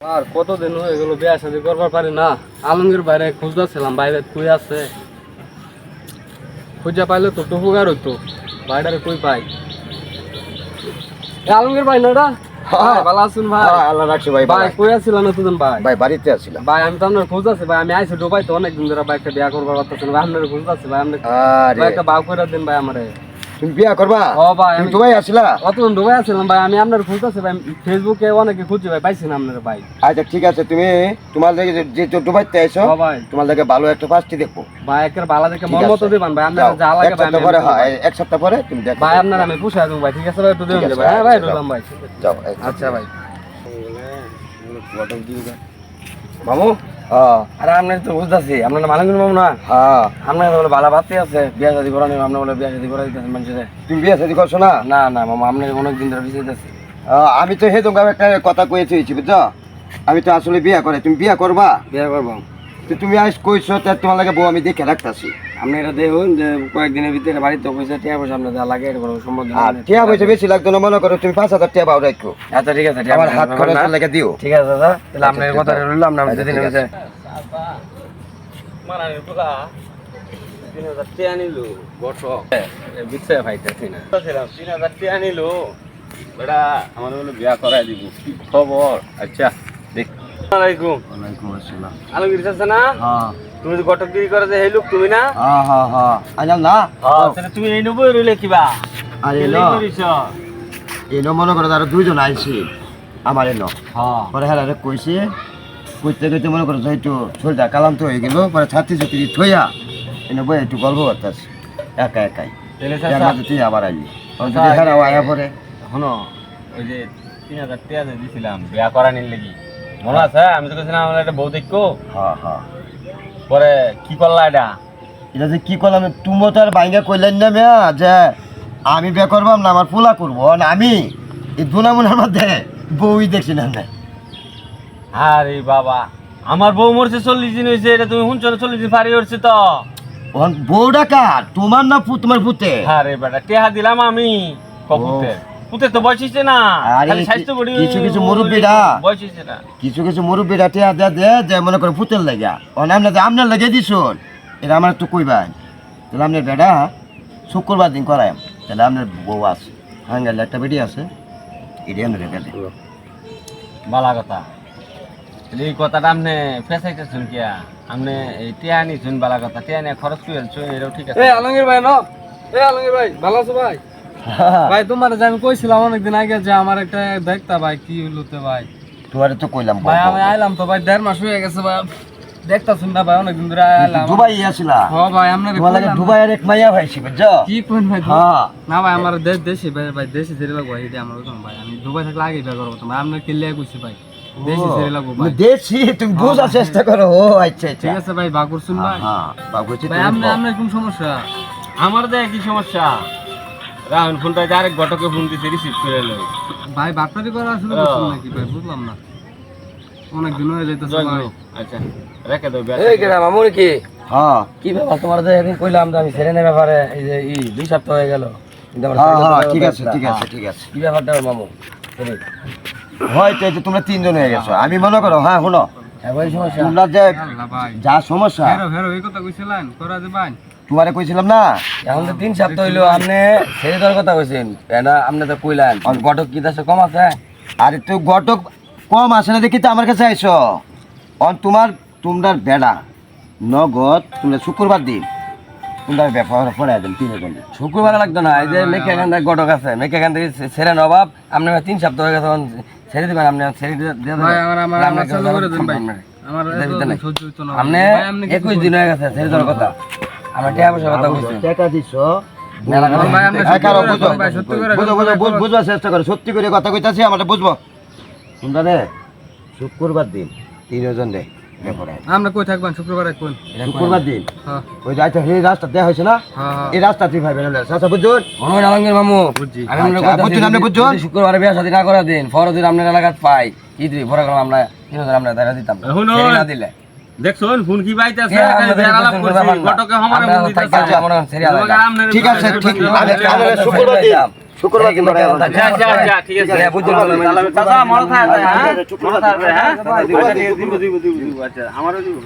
আর কতদিন হয়ে গেল বিয়া শাদি করবার পারি না। আলমগীর বাইরে খুঁজতেছিলাম বাইরে কই আছে? খুঁজা পাইলে তো তো উপকার হইতো বাইরে কই পাই? আলমগীর ভাই না এটা? হ্যাঁ। ভালো আছেন ভাই? হ্যাঁ, আল্লাহ রাখছে ভাই ভাই ভাই কই আছিলেন এতদিন ভাই? ভাই বাড়িতে আছিলাম। ভাই আমি তো আপনার খোঁজ আছে ভাই আমি আইসি ডুবাই তো অনেক দিন ধরে বাইকটা বিয়া করবার পারতেছেন ভাই আপনার খোঁজ আছে ভাই আপনি আরে। ভাই একটা বাউ করে দিন ভাই আমারে। তুমি বিয়া করবা? ও ভাই তুমি আমি দুবাই আসলা? অতদিন ডুবাই আছিলাম ভাই আমি আপনার খোঁজ আছে ভাই ফেসবুকে অনেকে খুঁজছি ভাই পাইছি না আপনার ভাই। আচ্ছা ঠিক আছে তুমি তোমার লেগে যে- দুবাইতে আইছো ও ভাই। তোমার লেগে ভালো একটা পাঁচটি দেখব। ভাই একের ভালো দেখে মন মতো। দিবান ভাই আপনার যা লাগে ভাই আমি পরে হ্যাঁ এক সপ্তাহ পরে তুমি দেখো। ভাই আপনার আমি পুষাই দেবো ভাই ঠিক আছে ভাই একটু দেবেন ভাই। হ্যাঁ ভাই আচ্ছা, ভাই। যাও আচ্ছা ভাই। মামু? হ্যাঁ। আরে আপনি তো বুঝতেছি আপনার না মালিক মামু না? হ্যাঁ। আপনার বলে বালা বাতি আছে বিয়া শাদি করা নেই আপনার বলে বিয়া শাদি করা দিতেছেন মানুষের। তুমি বিয়ে শাদি করছ না? না না মামু আপনি অনেক দিন ধরে বিষয় দিতেছি আহ, আমি তো হে তোমাকে একটা কথা কয়েছি বুঝছ? আমি তো আসলে বিয়া করে তুমি বিয়া করবা? বিয়া করব। তুমি আজ কইছো তোমার লাগে বউ আমি দেখে রাখতাছি। আপনি এটা দেখুন যে কয়েকদিনের ভিতরে বাড়িতে পয়সা টিয়া পয়সা আপনার যা লাগে এটা কোনো সম্ভব আর টিয়া পয়সা বেশি লাগতো না মনে করো তুমি পাঁচ হাজার টিয়া পাও রাখো আচ্ছা ঠিক আছে ঠিক আমার আছে, হাত না। লেগে দিও। ঠিক আছে দাদা তাহলে আপনার আচ্ছা, কথা রইল আপনার আচ্ছা, যেদিন ঠিক হয়েছে তিন হাজার টিয়া নিল বর্ষ বিচ্ছে ভাইতেছি না। তিন হাজার টিয়া নিল। বেটা আমার বলে বিয়া করাই দিব কি খবর? আচ্ছা দেখ। আলাইকুম ওয়ালাইকুম আসসালাম। আলমগীর চাচা না? হ্যাঁ। তুমি তো গটকগিরি করে যে এই লোক তুমি না? হ্যাঁ হ্যাঁ হ্যাঁ আইলাম না? তাহলে তুমি এই নবই রইলে কিবা? আরে ন করিস মনে করো তারা দুইজন আইছি। আমার এনো হ্যাঁ পরে হ্যাঁ কইছে কইতে কইতে মনে করো একটু শরীরটা কালাম তো হয়ে গেল পরে ছাত্রী ছাত্রী থইয়া এনে বই একটু গল্প করতেছি একা একাই। তুই আবার আইলি। যদি হ্যাঁ আয়া পরে। শোনো ওই যে তিন হাজার টিয়া যে দিছিলাম বিয়া করা নিল লাগি। মনে আছে? আমি তো কেছিলাম আমার একটা বউ দেখো। হ্যাঁ হ্যাঁ পরে কি করলা এটা? এটা যে কি করলাম তুমো তো আর বাইঙ্গা কইলেন না মেয়া যে আমি বে করবাম না আমার পোলা করব না আমি? এই দুনামুনার মধ্যে বউই দেখছি না আরে বাবা আমার বউ মরছে চল্লিশ দিন হয়েছে এটা তুমি শুনছো না? চল্লিশ দিন পারি হচ্ছে তো। বউটা কার? তোমার না তোমার পুতে? আরে বেটা টেহা দিলাম আমি কপুতে পুতে তো না। খালি স্বাস্থ্য বডি কিছু কিছু মুরব্বিরা। বয়সিছে না। কিছু কিছু মুরব্বীরা টিয়া দে দে যে মনে করে পুতের লাগা ওন আমনে যে আমনে লাগে দিছুন এটা আমার তো কইবাই। তাহলে আপনার বেটা শুক্রবার দিন করাই তাহলে আপনার বউ আছে হাঙ্গালে একটা বেটি আছে। এটা বালা কথা। এই কথাটা আপনি ফেসাইতেছেন কিয়া আপনি এই টিয়া নিছুন বালা কথা। টিয়া নিয়ে খরচ করে আনছুন এটাও ঠিক আছে। আলমগীর ভাই ন? আলমগীর ভাই ভালো আছো ভাই? ভাই তোমার যে আমি কইছিলাম অনেকদিন আগে যে আমার একটা দেখতা ভাই কি হলোতে ভাই? তোমার তো কইলাম ভাই আমি আইলাম তো ভাই দেড় মাস হয়ে গেছে ভাই। দেখতাছুন না ভাই অনেকদিন ধরে আইলাম। দুবাই আসিলা হ ভাই তোমার লাগে এক মাইয়া কি কোন ভাই হ্যাঁ। না ভাই আমার দেশ দেশে ভাই ভাই দেশে ছেড়ে লাগবো এটা আমার ওজন ভাই। আমি দুবাই থাকলে আগে বিয়ে করব ভাই আপনার কেলিয়া কইছি ভাই? দেশে ছেড়ে লাগবো ভাই। দেশি তুমি বোঝার চেষ্টা করো। ও আচ্ছা আচ্ছা। ঠিক আছে ভাই বা করছুন ভাই। হ্যাঁ ভাই আপনার আপনার কোন সমস্যা? আমার দেয় কি সমস্যা? রাহুল ফোনটা ঘটকে ফোন দিতে রিসিভ করে লই ভাই বাটপারি করা আসলে করছেন নাকি ভাই? বুঝলাম না। অনেক দিন হয়ে যাইতেছে আচ্ছা রেখে দাও এই কেনা মামুর কি? হ্যাঁ। কি ব্যাপার? তোমার যে একদিন কইলাম যে আমি ছেড়ে নেই ব্যাপারে এই যে ই দুই সপ্তাহ হয়ে গেল। আমার হ্যাঁ হ্যাঁ ঠিক আছে ঠিক আছে। ঠিক আছে। কি ব্যাপারটা মামু। হয়তো এই যে তোমরা তিনজন হয়ে গেছো। আমি মনে করো হ্যাঁ শুনো। হ্যাঁ তোমরা যে ভাই। যা সমস্যা। এই কথা কইছিলেন করা যে ভাই তোমারে কইছিলাম না? এখন তো তিন সপ্তাহ হইল আপনি ছেড়ে দেওয়ার কথা কইছেন। না আপনি তো কইলেন? আর গটক কি দাসে কম আছে? আরে তুই গটক কম আছে না দেখি তো আমার কাছে আইসো। অন তোমার তোমরার বেড়া। নগদ তোমরা শুক্রবার দিন। তোমরা ব্যাপার পড়াই দেন। তিনজন শুক্রবার লাগতো না এই যে মেকে এখান থেকে গটক আছে। মেকে এখান থেকে ছেড়ে নবাব আপনি তিন সপ্তাহ হয়ে গেছে ছেড়ে দিবেন আপনি ছেড়ে দিয়ে দেবেন। ভাই আমার আমার আমার আপনাকে করে দেন ভাই। আমার এটার এত ভিতরে নাই। সহ্য হইতো না। আপনি একুশ দিন হয়ে গেছে ছেড়ে দেওয়ার কথা। আমরা টাকা কথা টাকা দিছো। হ্যাঁ, বুঝবার চেষ্টা করো সত্যি করে কথা কইতাছি আমরা বুঝব। রে শুক্রবার দিন তিনজন রে আমরা কই থাকবেন শুক্রবারে কোন? শুক্রবার দিন? হ্যাঁ। ওই যে আচ্ছা এই রাস্তা দেয়া হয়েছে না? হ্যাঁ এই রাস্তা তুই আচ্ছা বুঝুন আলমগীর মামু আচ্ছা, আপনি? শুক্রবারে বিয়া শাদী না করে দিন আপনার এলাকাত পাই কি দিই আমরা দেখা দিতাম। না দিলে। দেখছুন ফোন কি বাইতেছে কে আপনাদের আলাপ করছি ঘটকে আমারে ফোন দিতেছে ঠিক আছে, ঠিক আছে। শুক্রবার দিন। শুক্রবার দিন আচ্ছা আচ্ছা আচ্ছা ঠিক আছে হ্যাঁ, মনে হ্যাঁ মনে হ্যাঁ আচ্ছা, ঠিক আছে, দিব দিব দিব দিব আচ্ছা আমারও দিব